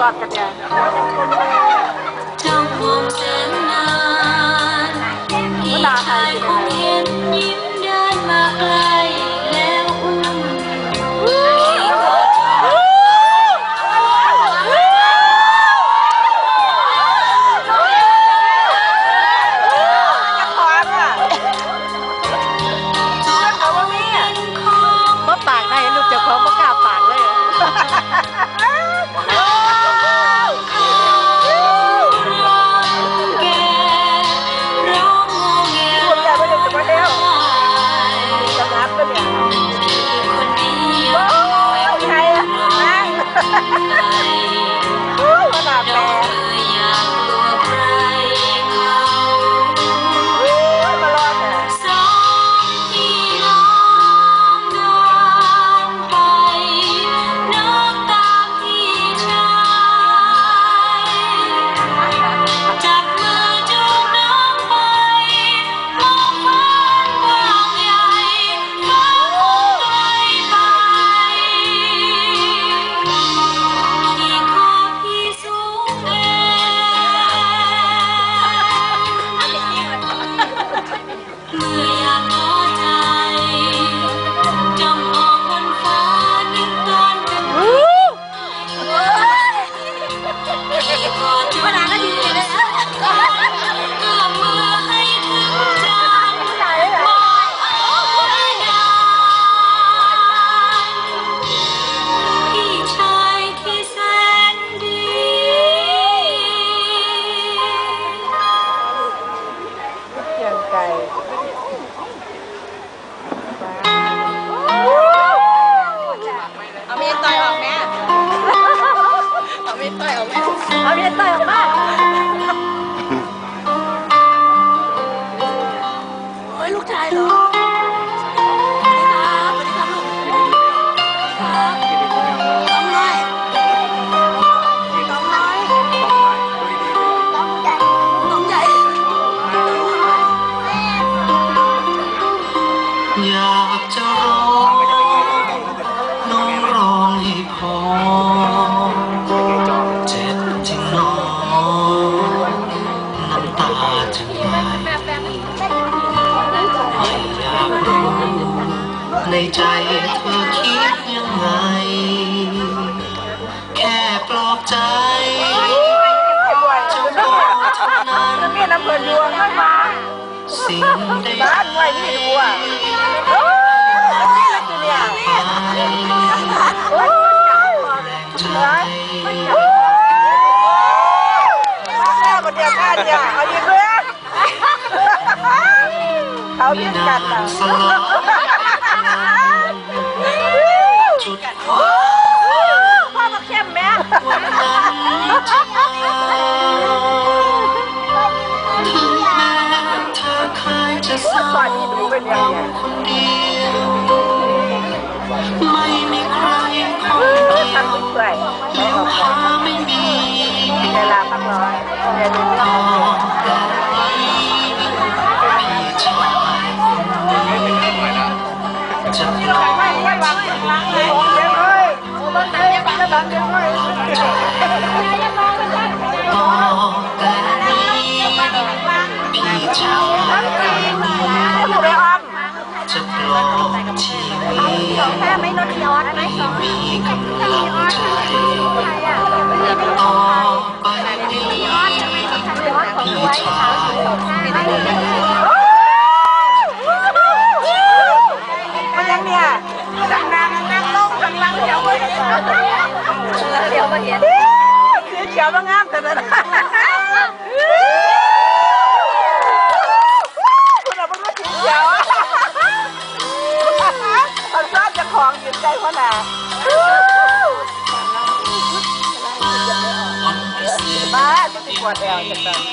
เอายัดกอดกันเนี่ เอาเมี ในใจเธอคิดยังไง แค่ปลอบใจจะรอเท่านั้นเมียน้ำเพลินดวงไม่มาสิ่งใดบ้านไว้ที่ดูอะโอ้ยนี่แหละคือเนี่ยโอ้ยแรงใจโอ้ยแม่คนเดียวแค่เดียวเอาดีเพื่อน เขาเพี้ยนนากันนอะสลายจุดพบพ่อมาเข้มแม่วันนั้นจะมาถึงแม้เธอเคยจะเศร้าคนเดียวไม่มีใครคนเดียทำวดีเปื่อยแล้วหาไม่มีเวลาพักร้อยเดี๋ยวดู สองห้าไม่รถยอดไหมสองห้าไม่รถยอดใครอะไม่รถยอดไม่รถยอดทำไมรถยอดของไว้ค่ะสองห้าไม่รถยอดมันยังเนี่ยจังนางนางล่องจังลังเดี๋ยวมาเห็นเดี๋ยวมาเห็นเดี๋ยวมางามแต่ละ บ้าจะติดปวดแอวจังเลย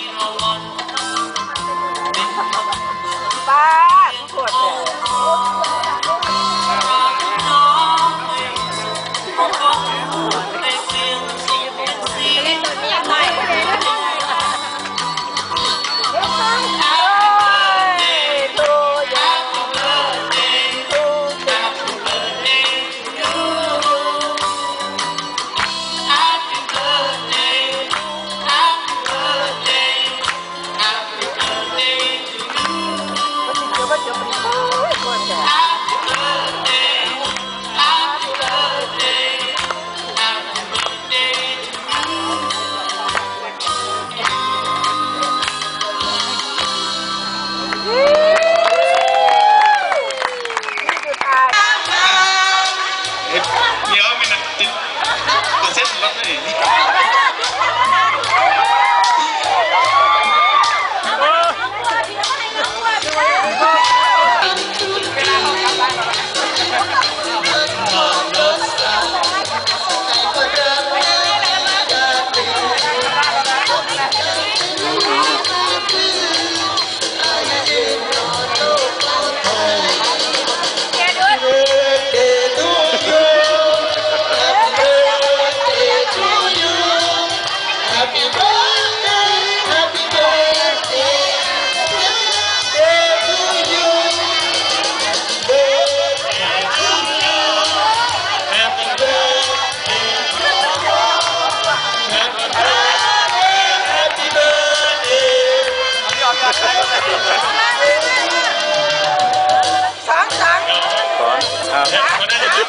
อครับนะครับ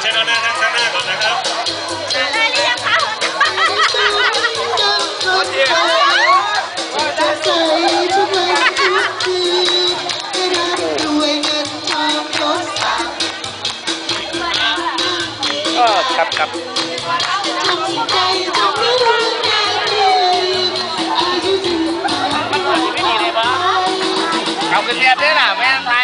เชิญเอาหน้านั่งข้างหน้าก่อนนะครับครับครับเอากระเทียมด้วยนะแม่ทายไปเลย